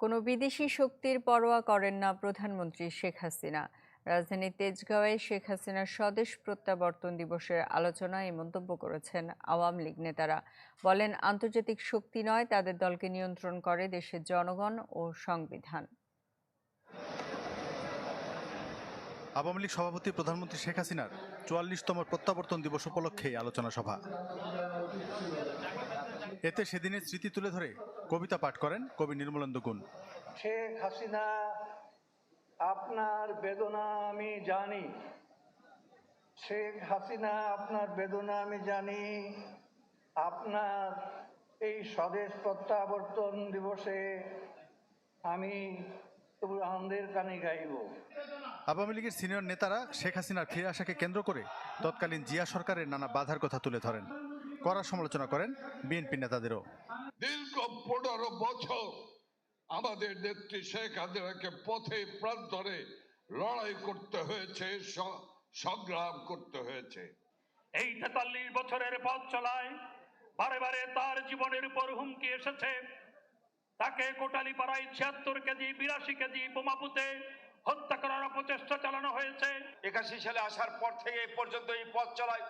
কোনো বিদেশি শক্তির পরোয়া করেন না প্রধানমন্ত্রী শেখ হাসিনা। রাজধানীর তেজগাঁওয়ে শেখ হাসিনার স্বদেশ প্রত্যাবর্তন দিবসের আলোচনায় এই মন্তব্য করেছেন আওয়ামী লীগ নেতারা। বলেন, আন্তর্জাতিক শক্তি নয়, তাদের দলকে নিয়ন্ত্রণ করে দেশের জনগণ ও সংবিধান। আওয়ামী লীগ সভাপতি প্রধানমন্ত্রী শেখ হাসিনার চুয়াল্লিশতম প্রত্যাবর্তন দিবস উপলক্ষে আলোচনা সভা। এতে সেদিনের স্মৃতি তুলে ধরে কবিতা পাঠ করেন কবি নির্মলেন্দু গুণ। শেখ হাসিনা আপনার বেদনা আমি জানি। শেখ হাসিনা আপনার বেদনা আমি জানি। আপনার এই স্বদেশ প্রত্যাবর্তন দিবসে আমি তবু আনন্দের কানে গাইব। আওয়ামী লীগের সিনিয়র নেতারা শেখ হাসিনার ফিরে আসাকে কেন্দ্র করে তৎকালীন জিয়া সরকারের নানা বাধার কথা তুলে ধরেন। কড়া সমালোচনা করেন বিএনপি নেতাদেরও। দীর্ঘ পনেরো বছর আমাদের নেত্রী শেখ হাসিনাকে পথে প্রান্তরে লড়াই করতে হয়েছে সংগ্রাম করতে হয়েছে। এই তেতাল্লিশ বছরের পথ চলায় বারে বারে তার জীবনের উপর হুমকি এসেছে। তাকে কোটালি পাড়ায় ছিয়াত্তর কেজি বিরাশি কেজি বোমাপুতে হত্যা করার অপচেষ্টা চালানো হয়েছে। একাশি সালে আসার পর থেকে এই পর্যন্ত এই পথ চলায়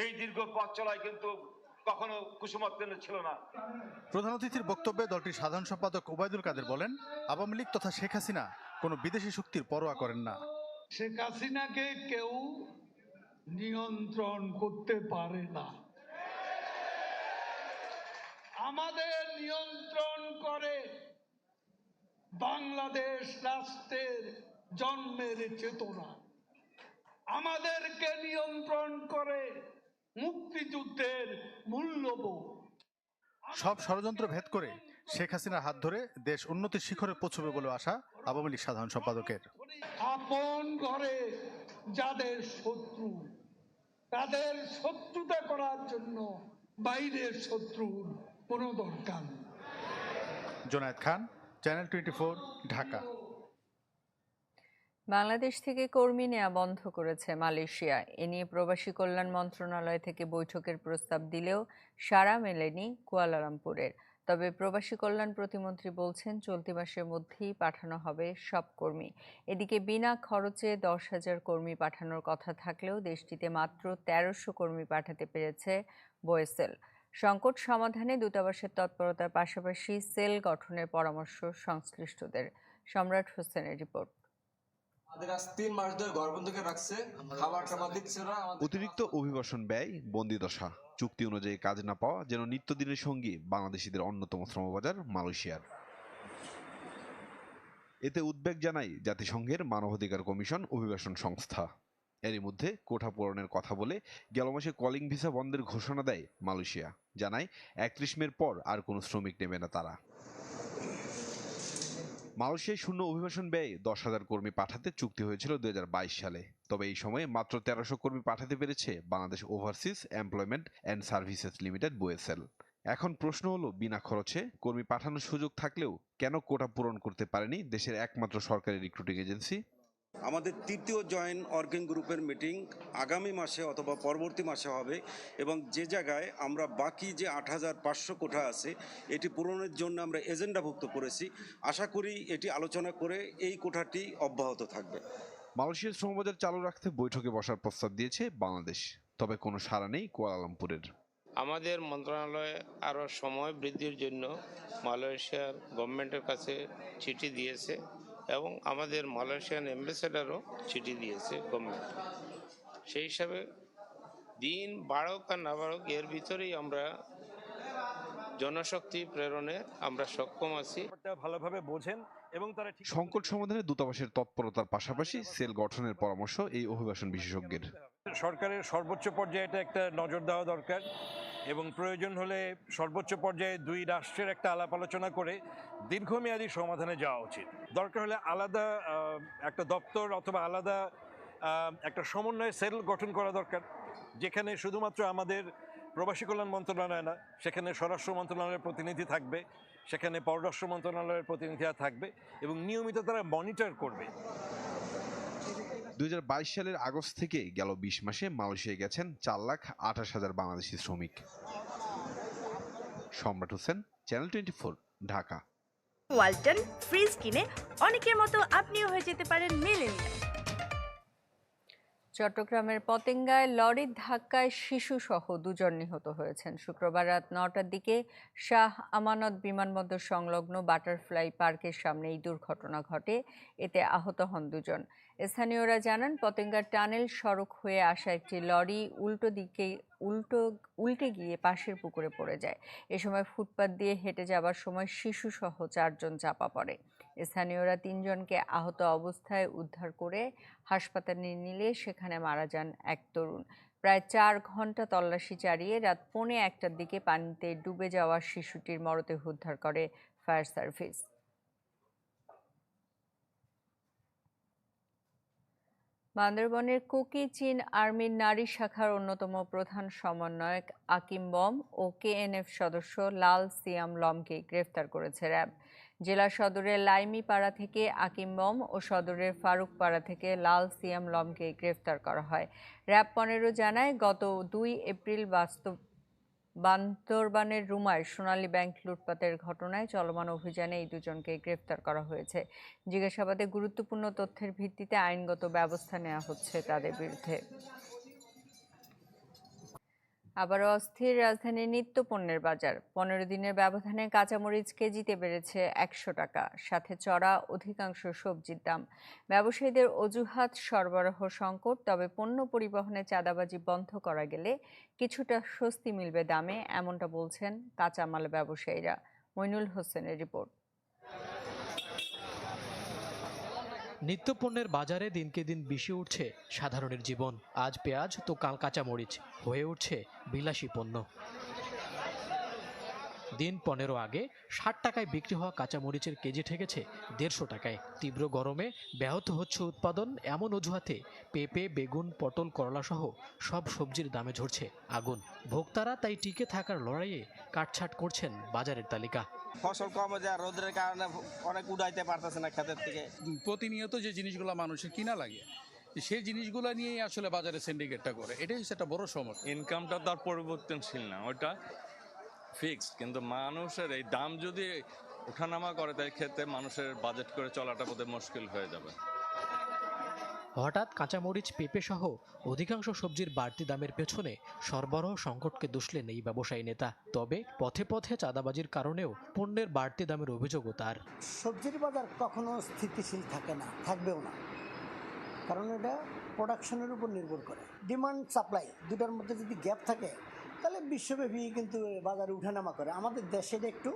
এই দীর্ঘ পথ চলায় কিন্তু কখনো কুসুমাত্মা ছিল না। প্রধান অতিথির বক্তব্যে দলটির সাধারণ সম্পাদক ওবায়দুল কাদের বলেন আওয়ামী লীগ তথা শেখ হাসিনা কোনো বিদেশি শক্তির পরোয়া করেন না। শেখ হাসিনাকে কেউ নিয়ন্ত্রণ করতে পারে না। আমাদের নিয়ন্ত্রণ করে বাংলাদেশ রাষ্ট্রের জন্মের চেতনা। আমাদেরকে নিয়ন্ত্রণ করে মুক্তিযুদ্ধের মূল্যবোধ। সব ষড়যন্ত্র ভেদ করে শেখ হাসিনার হাত ধরে দেশ উন্নতির শিখরে পৌঁছবে বলে আশা আওয়ামী লীগ সাধারণ সম্পাদকের। আপন ঘরে যাদের শত্রু তাদের শত্রুতা করার জন্য বাইরের শত্রুর কোনো দরকার জোনায়েদ খান চ্যানেল টোয়েন্টি ঢাকা। বাংলাদেশ থেকে কর্মী নেওয়া বন্ধ করেছে মালয়েশিয়া। এ নিয়ে প্রবাসী কল্যাণ মন্ত্রণালয় থেকে বৈঠকের প্রস্তাব দিলেও সাড়া মেলেনি কুয়ালালামপুরের। তবে প্রবাসী কল্যাণ প্রতিমন্ত্রী বলছেন, চলতি মাসের মধ্যেই পাঠানো হবে সব কর্মী। এদিকে বিনা খরচে দশ হাজার কর্মী পাঠানোর কথা থাকলেও দেশটিতে মাত্র তেরোশো কর্মী পাঠাতে পেরেছে বোয়েসেল। সংকট সমাধানে দূতাবাসের তৎপরতার পাশাপাশি সেল গঠনের পরামর্শ সংশ্লিষ্টদের। সম্রাট হোসেনের রিপোর্ট। অতিরিক্ত অভিবাসন ব্যয় বন্দিদশা চুক্তি অনুযায়ী কাজ না পাওয়া যেন নিত্যদিনের সঙ্গী বাংলাদেশিদের অন্যতম শ্রমবাজার মালয়েশিয়ার। এতে উদ্বেগ জানায় জাতিসংঘের মানবাধিকার কমিশন অভিবাসন সংস্থা। এরই মধ্যে কোঠা পূরণের কথা বলে গেল মাসে কলিং ভিসা বন্ধের ঘোষণা দেয় মালয়েশিয়া। জানায় একত্রিশ মের পর আর কোনো শ্রমিক নেবে না তারা। মালয়েশিয়ায় শূন্য অভিবাসন ব্যয়ে দশ হাজার কর্মী পাঠাতে চুক্তি হয়েছিল দু হাজার বাইশ সালে। তবে এই সময়ে মাত্র তেরোশো কর্মী পাঠাতে পেরেছে Bangladesh overseas employment and services limited BOESL এখন প্রশ্ন হলো, বিনা খরচে কর্মী পাঠানোর সুযোগ থাকলেও কেন কোটা পূরণ করতে পারেনি দেশের একমাত্র সরকারি রিক্রুটিং এজেন্সি আমাদের তৃতীয় জয়েন্ট ওয়ার্কিং গ্রুপের মিটিং আগামী মাসে অথবা পরবর্তী মাসে হবে এবং যে জায়গায় আমরা বাকি যে আট হাজার পাঁচশো কোঠা আছে এটি পূরণের জন্য আমরা এজেন্ডাভুক্ত করেছি। আশা করি এটি আলোচনা করে এই কোঠাটি অব্যাহত থাকবে। মালয়েশিয়ার শ্রমবাজার চালু রাখতে বৈঠকে বসার প্রস্তাব দিয়েছে বাংলাদেশ। তবে কোনো সাড়া নেই কুয়ালালামপুরের আমাদের মন্ত্রণালয় আরও সময় বৃদ্ধির জন্য মালয়েশিয়ার গভর্নমেন্টের কাছে চিঠি দিয়েছে। এবং আমাদের মালয়েশিয়ান অ্যাম্বাসেডারও চিঠি দিয়েছে গভর্নমেন্ট সেই হিসাবে দিন বাড়ক আর না বাড়ক, এর ভিতরেই আমরা জনশক্তি প্রেরণে আমরা সক্ষম আছি। ভালোভাবে বোঝেন। এবং তারা ঠিক সংকট সমাধানে দূতাবাসের তৎপরতার পাশাপাশি সেল গঠনের পরামর্শ এই অভিবাসন বিশেষজ্ঞের। সরকারের সর্বোচ্চ পর্যায়ে এটা একটা নজর দেওয়া দরকার এবং প্রয়োজন হলে সর্বোচ্চ পর্যায়ে দুই রাষ্ট্রের একটা আলাপ আলোচনা করে দীর্ঘমেয়াদী সমাধানে যাওয়া উচিত। দরকার হলে আলাদা একটা দপ্তর অথবা আলাদা একটা সমন্বয় সেল গঠন করা দরকার যেখানে শুধুমাত্র আমাদের প্রবাসী কল্যাণ মন্ত্রণালয় না সেখানে স্বরাষ্ট্র মন্ত্রণালয়ের প্রতিনিধি থাকবে। সেখানে পররাষ্ট্র মন্ত্রণালয়ের প্রতিনিধিরা থাকবে এবং নিয়মিত তারা মনিটর করবে। দু হাজার বাইশ সালের আগস্ট থেকে গেল বিশ মাসে মালয়েশিয়ায় গেছেন চার লাখ আঠাশ হাজার বাংলাদেশি শ্রমিক। Samrat Hossain channel twenty four Dhaka. Walton fridge কিনে অনেকের মতো আপনিও হয়ে যেতে পারেন মিলেনিয়াল। চট্টগ্রামের পতেঙ্গায়, লরির ধাক্কায় শিশু সহ দুজন নিহত হয়েছেন। শুক্রবার রাত নটার দিকে শাহ আমানত বিমানবন্দর সংলগ্ন বাটারফ্লাই পার্কের সামনে এই দুর্ঘটনা ঘটে। এতে আহত হন দুজন। স্থানীয়রা জানান, পতেঙ্গার টানেল সড়ক হয়ে আসা একটি লরি উল্টো দিকে, উল্টো, উল্টে গিয়ে পাশের পুকুরে পড়ে যায়। এ সময় ফুটপাত দিয়ে হেঁটে যাবার সময় শিশু সহ চারজন চাপা পড়ে। স্থানীয়রা তিনজনকে আহত অবস্থায় উদ্ধার করে হাসপাতালে নিলে সেখানে মারা যান এক তরুণ। প্রায় চার ঘণ্টা তল্লাশি চালিয়ে রাত পৌনে একটার দিকে পানিতে ডুবে যাওয়া শিশুটির মরদেহ উদ্ধার করে ফায়ার সার্ভিস। বান্দরবনের কুকি চীন আর্মির নারী শাখার অন্যতম প্রধান সমন্বয়ক আকিম বম ও কেএনএফ সদস্য লাল সিয়াম লমকে গ্রেফতার করেছে র্যাব। জেলা সদরের লাইমিপাড়া থেকে আকিম বম ও সদরের ফারুকপাড়া থেকে লাল সিয়াম লমকে গ্রেফতার করা হয়। র্যাব পনেরো জানায়, গত দুই এপ্রিল বাস্তব, বান্দরবানের রুমায় সোনালী ব্যাংক লুটপাতের ঘটনায় চলমান অভিযানে এই দুজনকে গ্রেফতার করা হয়েছে। জিজ্ঞাসাবাদে গুরুত্বপূর্ণ তথ্যের ভিত্তিতে আইনগত ব্যবস্থা নেওয়া হচ্ছে তাদের বিরুদ্ধে। আবারও অস্থির রাজধানীর নিত্য পণ্যের বাজার। পনেরো দিনের ব্যবধানে কাঁচামরিচ কেজিতে বেড়েছে একশো টাকা, সাথে চড়া অধিকাংশ সবজির দাম। ব্যবসায়ীদের অজুহাত, সরবরাহ সংকট, তবে পণ্য পরিবহনে চাঁদাবাজি বন্ধ করা গেলে কিছুটা স্বস্তি মিলবে দামে, এমনটা বলছেন কাঁচামাল ব্যবসায়ীরা। মইনুল হোসেনের রিপোর্ট। নিত্যপণ্যের বাজারে দিনকে দিন বেশি উঠছে সাধারণের জীবন। আজ পেঁয়াজ তো কাল কাঁচামরিচ। হয়ে উঠছে বিলাসী পণ্য। দিন পনেরো আগে ষাট টাকায় বিক্রি হওয়া কাঁচামরিচের কেজি ঠেকেছে দেড়শো টাকায়। তীব্র গরমে ব্যাহত হচ্ছে উৎপাদন এমন অজুহাতে পেঁপে বেগুন পটল করলা সহ সব সবজির দামে ঝরছে আগুন। ভোক্তারা তাই টিকে থাকার লড়াইয়ে কাটছাট করছেন বাজারের তালিকা। ফসল কম হয়ে যায় রোদের কারণে অনেক উড়াইতে পারতেছে না ক্ষেতের থেকে। প্রতিনিয়ত যে জিনিসগুলো মানুষের কিনা লাগে সেই জিনিসগুলো নিয়েই আসলে বাজারে সিন্ডিকেটটা করে। এটাই হচ্ছে একটা বড় সমস্যা। ইনকামটা তার পরিবর্তনশীল না ওটা ফিক্সড কিন্তু মানুষের এই দাম যদি ওঠানামা করে তাই ক্ষেত্রে মানুষের বাজেট করে চলাটা বোধহয় মুশকিল হয়ে যাবে। হঠাৎ কাঁচামরিচ পেঁপে সহ অধিকাংশ সবজির বাড়তি দামের পেছনে সরবরাহ সংকটকে দুষলেন এই ব্যবসায়ী নেতা। তবে পথে পথে চাঁদাবাজির কারণেও পণ্যের বাড়তি দামের অভিযোগও তার। সবজির বাজার কখনো স্থিতিশীল থাকে না থাকবেও না। কারণ এটা প্রোডাকশনের উপর নির্ভর করে। ডিমান্ড সাপ্লাই দুটার মধ্যে যদি গ্যাপ থাকে তাহলে বিশ্বব্যাপী কিন্তু বাজারে উঠানামা করে। আমাদের দেশের একটু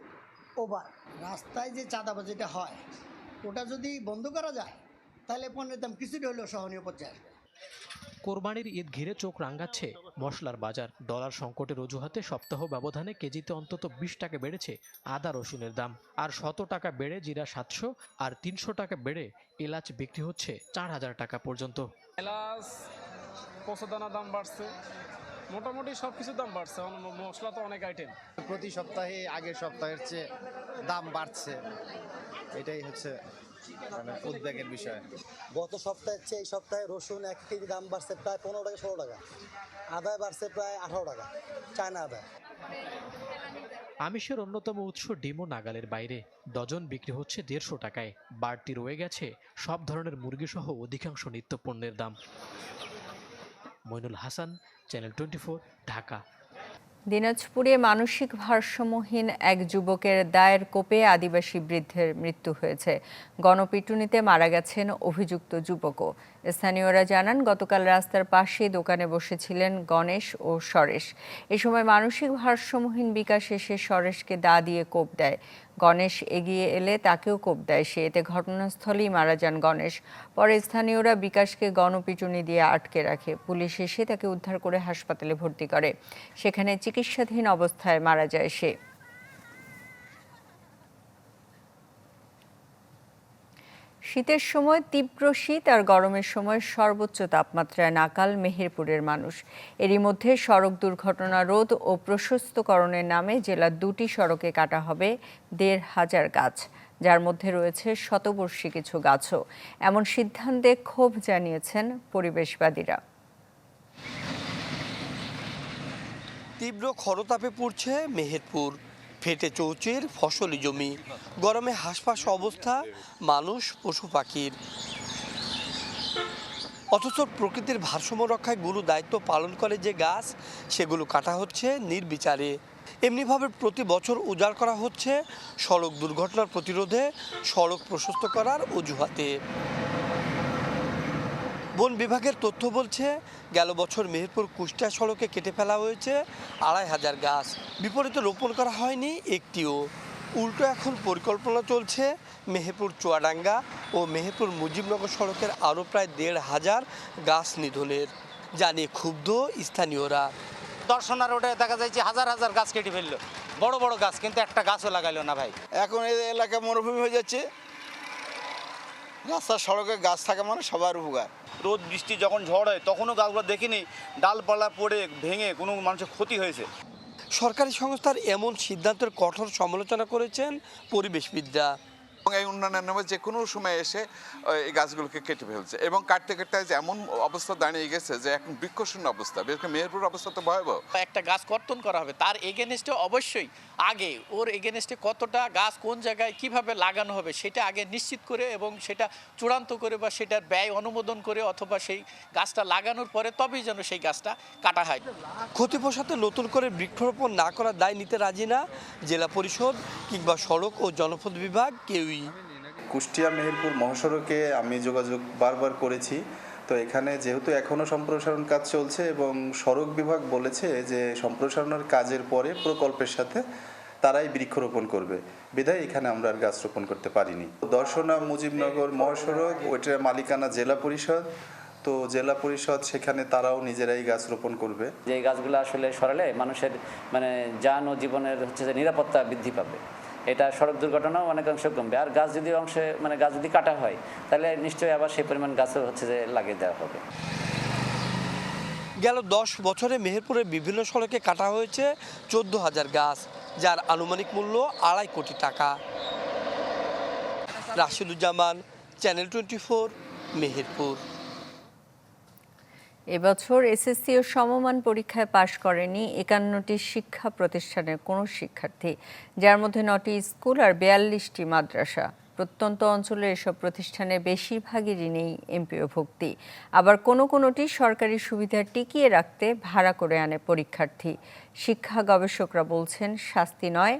ওভার। রাস্তায় যে চাঁদাবাজিটা হয় ওটা যদি বন্ধ করা যায় তাহলে পণ্যের দাম কিছুটা হলেও সহনীয় পর্যায়ে আসবে। কোরবানির ঈদ ঘিরে চোখ রাঙাচ্ছে মশলার বাজার। ডলার সংকটের অজুহাতে সপ্তাহ ব্যবধানে কেজিতে অন্তত বিশ টাকা বেড়েছে আদা রসুনের দাম। আর শত টাকা বেড়ে জিরা সাতশো আর তিনশো টাকা বেড়ে এলাচ বিক্রি হচ্ছে চার হাজার টাকা পর্যন্ত। এলাচ পচদানা দাম বাড়ছে। মোটামুটি সব কিছুর দাম বাড়ছে মশলা তো অনেক আইটেম প্রতি সপ্তাহে আগের সপ্তাহের চেয়ে দাম বাড়ছে। এটাই হচ্ছে মানে উদ্বেগের বিষয়। গত সপ্তাহের চেয়ে এই সপ্তাহে রসুন এক কেজি দাম বাড়ছে প্রায় পনেরো টাকা ষোলো টাকা। আদায় বাড়ছে প্রায় আঠারো টাকা চায়না আদায়। আমিষের অন্যতম উৎস ডিমও নাগালের বাইরে। ডজন বিক্রি হচ্ছে দেড়শো টাকায়। বাড়তি রয়ে গেছে সব ধরনের মুরগি সহ অধিকাংশ নিত্যপণ্যের দাম। Mainul Hasan, channel twenty Dhaka. দিনাজপুরে মানসিক ভারসাম্যহীন এক যুবকের দায়ের কোপে আদিবাসী বৃদ্ধের মৃত্যু হয়েছে। গণপিটুনিতে মারা গেছেন অভিযুক্ত যুবকও। স্থানীয়রা জানান, গতকাল রাস্তার পাশে দোকানে বসেছিলেন গণেশ ও সরেশ। এ সময় মানসিক ভারসাম্যহীন বিকাশ এসে সরেশকে দা দিয়ে কোপ দেয়। গণেশ এগিয়ে এলে তাকেও কোপ দেয় সে। এতে ঘটনাস্থলেই মারা যান গণেশ। পরে স্থানীয়রা বিকাশকে গণপিটুনি দিয়ে আটকে রাখে। পুলিশ এসে তাকে উদ্ধার করে হাসপাতালে ভর্তি করে। সেখানে চিকিৎসাধীন অবস্থায় মারা যায় সে। শীতের সময় তীব্র শীত আর গরমের সময় সর্বোচ্চ তাপমাত্রায় নাকাল মেহেরপুরের মানুষ। এরই মধ্যে সড়ক দুর্ঘটনা রোধ ও প্রশস্তকরণের নামে জেলার দুটি সড়কে কাটা হবে দেড় হাজার গাছ, যার মধ্যে রয়েছে শতবর্ষী কিছু গাছও। এমন সিদ্ধান্তে ক্ষোভ জানিয়েছেন পরিবেশবাদীরা। তীব্র খরতাপে পড়ছে মেহেরপুর। ফেটে চৌচির ফসলি জমি। গরমে হাঁসফাঁস অবস্থা, মানুষ, পশু পাখির। অথচ প্রকৃতির ভারসাম্য রক্ষায় গুরু দায়িত্ব পালন করে যে গাছ, সেগুলো কাটা হচ্ছে নির্বিচারে। এমনিভাবে প্রতি বছর উজাড় করা হচ্ছে সড়ক দুর্ঘটনার প্রতিরোধে সড়ক প্রশস্ত করার অজুহাতে। বন বিভাগের তথ্য বলছে গেল বছর মেহেরপুর কুষ্টিয়া সড়কে কেটে ফেলা হয়েছে আড়াই হাজার গাছ। বিপরীতে রোপণ করা হয়নি একটিও। উল্টো এখন পরিকল্পনা চলছে মেহেরপুর চুয়াডাঙ্গা ও মেহেরপুর মুজিবনগর সড়কের আরও প্রায় দেড় হাজার গাছ নিধনের। জানিয়ে ক্ষুব্ধ স্থানীয়রা। দর্শনা রোডে দেখা যাচ্ছে হাজার হাজার গাছ কেটে ফেলল। বড় বড় গাছ কিন্তু একটা গাছও লাগাইলো না ভাই। এখন এই এলাকা মরুভূমি হয়ে যাচ্ছে। রাস্তার সড়কে গাছ থাকে মানে সবার উপকার। রোদ বৃষ্টি যখন ঝড় হয় তখনও গাছগুলো দেখিনি ডালপালা পড়ে ভেঙে কোনো মানুষের ক্ষতি হয়েছে। সরকারি সংস্থার এমন সিদ্ধান্তের কঠোর সমালোচনা করেছেন পরিবেশবিদরা। এবং এই উন্নয়নের নামে যে কোনো সময় এসে এই গাছগুলোকে কেটে ফেলছে। এবং কাটতে কাটতে যে এমন অবস্থা দাঁড়িয়ে গেছে যে এখন বৃক্ষশূন্য অবস্থা। বিশেষ করে মেহেরপুর অবস্থা তো ভয়াবহ। একটা গাছ কর্তন করা হবে তার এগেনস্টে অবশ্যই আগে ওর এগেনস্টে কতটা গাছ কোন জায়গায় কীভাবে লাগানো হবে সেটা আগে নিশ্চিত করে এবং সেটা চূড়ান্ত করে বা সেটার ব্যয় অনুমোদন করে অথবা সেই গাছটা লাগানোর পরে তবেই যেন সেই গাছটা কাটা হয়। ক্ষতি নতুন করে বৃক্ষরোপণ না করার দায় নিতে রাজি না জেলা পরিষদ কিংবা সড়ক ও জনপথ বিভাগ কেউই কুষ্টিয়া মেহেরপুর মহাসড়কে আমি যোগাযোগ বারবার করেছি। তো এখানে যেহেতু এখনও সম্প্রসারণ কাজ চলছে এবং সড়ক বিভাগ বলেছে যে সম্প্রসারণের কাজের পরে প্রকল্পের সাথে তারাই বৃক্ষরোপণ করবে। বিধায় এখানে আমরা আর গাছ রোপণ করতে পারিনি। দর্শনা মুজিবনগর মহাসড়ক ওইটার মালিকানা জেলা পরিষদ। তো জেলা পরিষদ সেখানে তারাও নিজেরাই গাছ রোপণ করবে। যে এই গাছগুলো আসলে সরালে মানুষের মানে যান ও জীবনের হচ্ছে যে নিরাপত্তা বৃদ্ধি পাবে। এটা সড়ক দুর্ঘটনাও অনেকাংশ কমবে আর গাছ যদি অংশে মানে গাছ যদি কাটা হয়, তাহলে নিশ্চয়ই আবার সেই পরিমাণ গাছও হচ্ছে যে লাগিয়ে দেওয়া হবে। গেল দশ বছরে মেহেরপুরের বিভিন্ন সড়কে কাটা হয়েছে চোদ্দ হাজার গাছ, যার আনুমানিক মূল্য আড়াই কোটি টাকা। Rashiduzzaman, channel twenty four, Meherpur. এবছর এসএসসি ও সমমান পরীক্ষায় পাশ করেনি একান্নটি শিক্ষা প্রতিষ্ঠানের কোনো শিক্ষার্থী, যার মধ্যে নটি স্কুল আর বিয়াল্লিশটি মাদ্রাসা। প্রত্যন্ত অঞ্চলের এসব প্রতিষ্ঠানে বেশিরভাগেরই নেই এমপিও ভুক্তি আবার কোনো কোনোটি সরকারি সুবিধা টিকিয়ে রাখতে ভাড়া করে আনে পরীক্ষার্থী। শিক্ষা গবেষকরা বলছেন, শাস্তি নয়,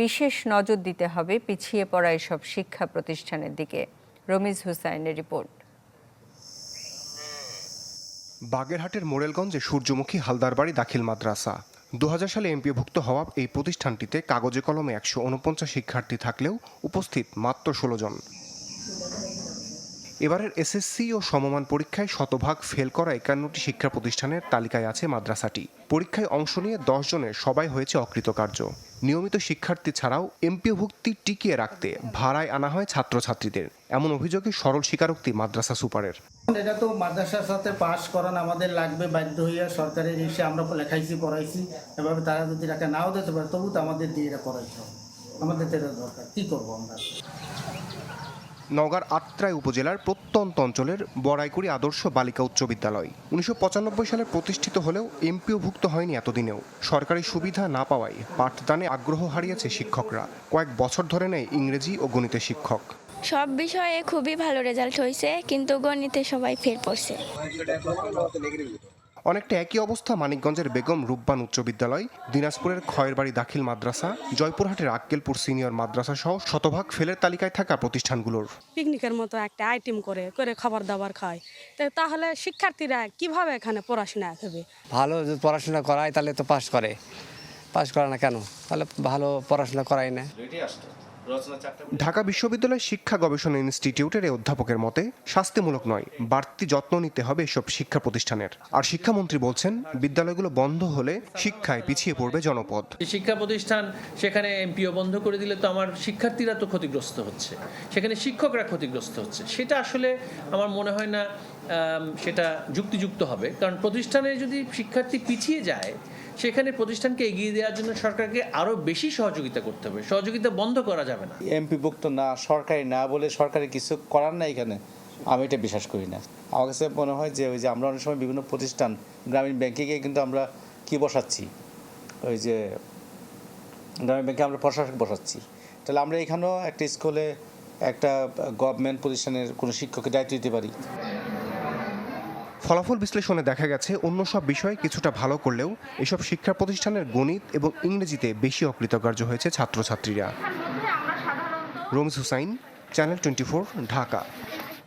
বিশেষ নজর দিতে হবে পিছিয়ে পড়া এসব শিক্ষা প্রতিষ্ঠানের দিকে। রমিজ হুসাইনের রিপোর্ট। বাগেরহাটের মোরেলগঞ্জে সূর্যমুখী হালদারবাড়ি দাখিল মাদ্রাসা। দু হাজার সালে এমপিওভুক্ত হওয়া এই প্রতিষ্ঠানটিতে কাগজে কলমে একশো উনপঞ্চাশ শিক্ষার্থী থাকলেও উপস্থিত মাত্র ষোলো জন। এবারের এসএসসি ও সমমান পরীক্ষায় শতভাগ ফেল করা একান্নটি শিক্ষা প্রতিষ্ঠানের তালিকায় আছে মাদ্রাসাটি। পরীক্ষায় অংশ নিয়ে দশ জনের সবাই হয়েছে অকৃতকার্য। নিয়মিত শিক্ষার্থী ছাড়াও এমপিওভুক্তি টিকিয়ে রাখতে ভাড়ায় আনা হয় ছাত্রছাত্রীদের। এমন অভিযোগে সরল স্বীকারোক্তি মাদ্রাসা সুপারের। এটা তো মাদ্রাসার সাথে পাশ করান আমাদের লাগবে, বাধ্য হইয়া সরকারের এসে আমরা লেখাইছি, পড়াইছি, এভাবে তারা যদি টাকা নাও দিতে পারে তবু তো আমাদের দিয়ে এটা পড়াইতে হবে। আমাদের তো এটা দরকার। কী করব আমরা? নওগাঁর আত্রাই উপজেলার প্রত্যন্ত অঞ্চলের বড়াইকুড়ি আদর্শ বালিকা উচ্চ বিদ্যালয়। উনিশশো পঁচানব্বই সালে প্রতিষ্ঠিত হলেও এমপিওভুক্ত হয়নি এতদিনেও। সরকারি সুবিধা না পাওয়ায় পাঠদানে আগ্রহ হারিয়েছে শিক্ষকরা। কয়েক বছর ধরে নেয় ইংরেজি ও গণিতের শিক্ষক। সব বিষয়ে খুবই ভালো রেজাল্ট হয়েছে কিন্তু গণিতে সবাই ফেল পড়ছে। অনেকটা একই অবস্থা মানিকগঞ্জের বেগম রূপবান উচ্চ বিদ্যালয় দিনাজপুরের খয়েরবাড়ি দাখিল মাদ্রাসা জয়পুরহাটের আক্কেলপুর সিনিয়র মাদ্রাসা সহ শতভাগ ফেলের তালিকায় থাকা প্রতিষ্ঠানগুলোর। পিকনিকের মতো একটা আইটেম করে করে খাবার দাবার খায়। তো তাহলে শিক্ষার্থীরা কীভাবে এখানে পড়াশোনা করবে? ভালো যদি পড়াশোনা করায় তাহলে তো পাস করে। পাস করে না কেন? তাহলে ভালো পড়াশোনা করায় না। ঢাকা বিশ্ববিদ্যালয় শিক্ষা গবেষণা ইনস্টিটিউটের এই অধ্যাপকের মতে শাস্তিমূলক নয় বাড়তি যত্ন নিতে হবে এসব শিক্ষা প্রতিষ্ঠানের। আর শিক্ষামন্ত্রী বলছেন বিদ্যালয়গুলো বন্ধ হলে শিক্ষায় পিছিয়ে পড়বে জনপদ। শিক্ষা প্রতিষ্ঠান সেখানে এমপিও বন্ধ করে দিলে তো আমার শিক্ষার্থীরা তো ক্ষতিগ্রস্ত হচ্ছে। সেখানে শিক্ষকরা ক্ষতিগ্রস্ত হচ্ছে। সেটা আসলে আমার মনে হয় না সেটা যুক্তিযুক্ত হবে। কারণ প্রতিষ্ঠানে যদি শিক্ষার্থী পিছিয়ে যায়, সেখানে প্রতিষ্ঠানকে এগিয়ে দেওয়ার জন্য সরকারকে আরও বেশি সহযোগিতা করতে হবে। সহযোগিতা বন্ধ করা যাবে না। এমপিভুক্ত না, সরকারি না বলে সরকারি কিছু করার না এখানে। আমি এটা বিশ্বাস করি না। আমার কাছে মনে হয় যে ওই যে আমরা অনেক সময় বিভিন্ন প্রতিষ্ঠান, গ্রামীণ ব্যাংকে গিয়ে কিন্তু আমরা কি বসাচ্ছি? ওই যে গ্রামীণ ব্যাংকে আমরা প্রশাসক বসাচ্ছি। তাহলে আমরা এখানেও একটা স্কুলে একটা গভর্নমেন্ট প্রতিষ্ঠানের কোনো শিক্ষকের দায়িত্ব দিতে পারি। ফলাফল বিশ্লেষণে দেখা গেছে, অন্য সব বিষয়ে কিছুটা ভালো করলেও এসব শিক্ষা প্রতিষ্ঠানের গণিত এবং ইংরেজিতে বেশি অকৃতকার্য হয়েছে ছাত্রছাত্রীরা। Romos Hussain, channel twenty Dhaka.